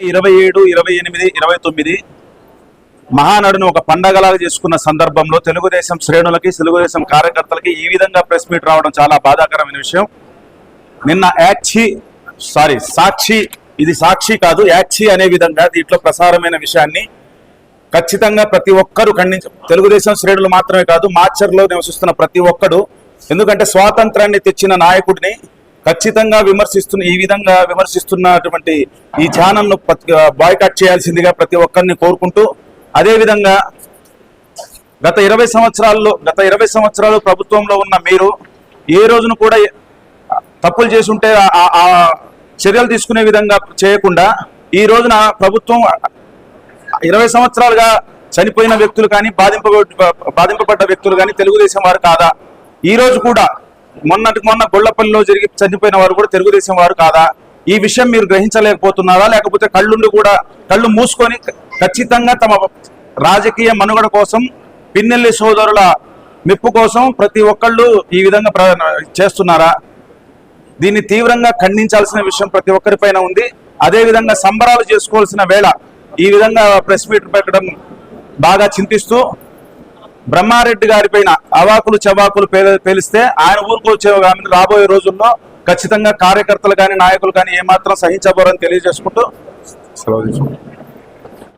ఇరవై ఏడు ఇరవై ఎనిమిది ఇరవై తొమ్మిది మహానడును ఒక పండగలాగా చేసుకున్న సందర్భంలో తెలుగుదేశం శ్రేణులకి తెలుగుదేశం కార్యకర్తలకి ఈ విధంగా ప్రెస్ మీట్ రావడం చాలా బాధాకరమైన విషయం. నిన్న యాక్షి సారీ సాక్షి ఇది సాక్షి కాదు యాక్షి అనే విధంగా దీంట్లో ప్రసారమైన విషయాన్ని ఖచ్చితంగా ప్రతి ఒక్కరూ ఖండించ తెలుగుదేశం శ్రేణులు మాత్రమే కాదు మాచర్లో నివసిస్తున్న ప్రతి ఒక్కడు ఎందుకంటే స్వాతంత్రాన్ని తెచ్చిన నాయకుడిని ఖచ్చితంగా విమర్శిస్తున్న ఈ విధంగా విమర్శిస్తున్నటువంటి ఈ ఛానల్ను బాయ్కట్ చేయాల్సిందిగా ప్రతి ఒక్కరిని కోరుకుంటూ అదేవిధంగా గత ఇరవై సంవత్సరాల్లో గత ఇరవై సంవత్సరాలు ప్రభుత్వంలో ఉన్న మీరు ఏ రోజును కూడా తప్పులు చేసుంటే ఆ- ఆ చర్యలు తీసుకునే విధంగా చేయకుండా ఈ రోజున ప్రభుత్వం ఇరవై సంవత్సరాలుగా చనిపోయిన వ్యక్తులు కానీ బాధింప బాధింపబడ్డ వ్యక్తులు కానీ తెలుగుదేశం వారు కాదా? ఈ రోజు కూడా మొన్నటికి మొన్న గొల్లపల్లిలో జరిగి చనిపోయిన వారు కూడా తెలుగుదేశం వారు కాదా? ఈ విషయం మీరు గ్రహించలేకపోతున్నారా? లేకపోతే కళ్ళుండి కూడా కళ్ళు మూసుకొని ఖచ్చితంగా తమ రాజకీయ మనుగడ కోసం పిన్నెల్లి సోదరుల మెప్పు కోసం ప్రతి ఒక్కళ్ళు ఈ విధంగా చేస్తున్నారా? దీన్ని తీవ్రంగా ఖండించాల్సిన విషయం ప్రతి ఒక్కరిపైన ఉంది. అదే విధంగా సంబరాలు చేసుకోవాల్సిన వేళ ఈ విధంగా ప్రెస్ మీట్ పెట్టడం బాగా చింతిస్తూ బ్రహ్మారెడ్డి గారిపైన అవాకులు చవాకులు పేలిస్తే ఆయన ఊరుకొచ్చే కానీ రాబోయే రోజుల్లో ఖచ్చితంగా కార్యకర్తలు కానీ నాయకులు కానీ ఏమాత్రం సహించబోరని తెలియజేసుకుంటూ సెలవు తీసుకుంటాం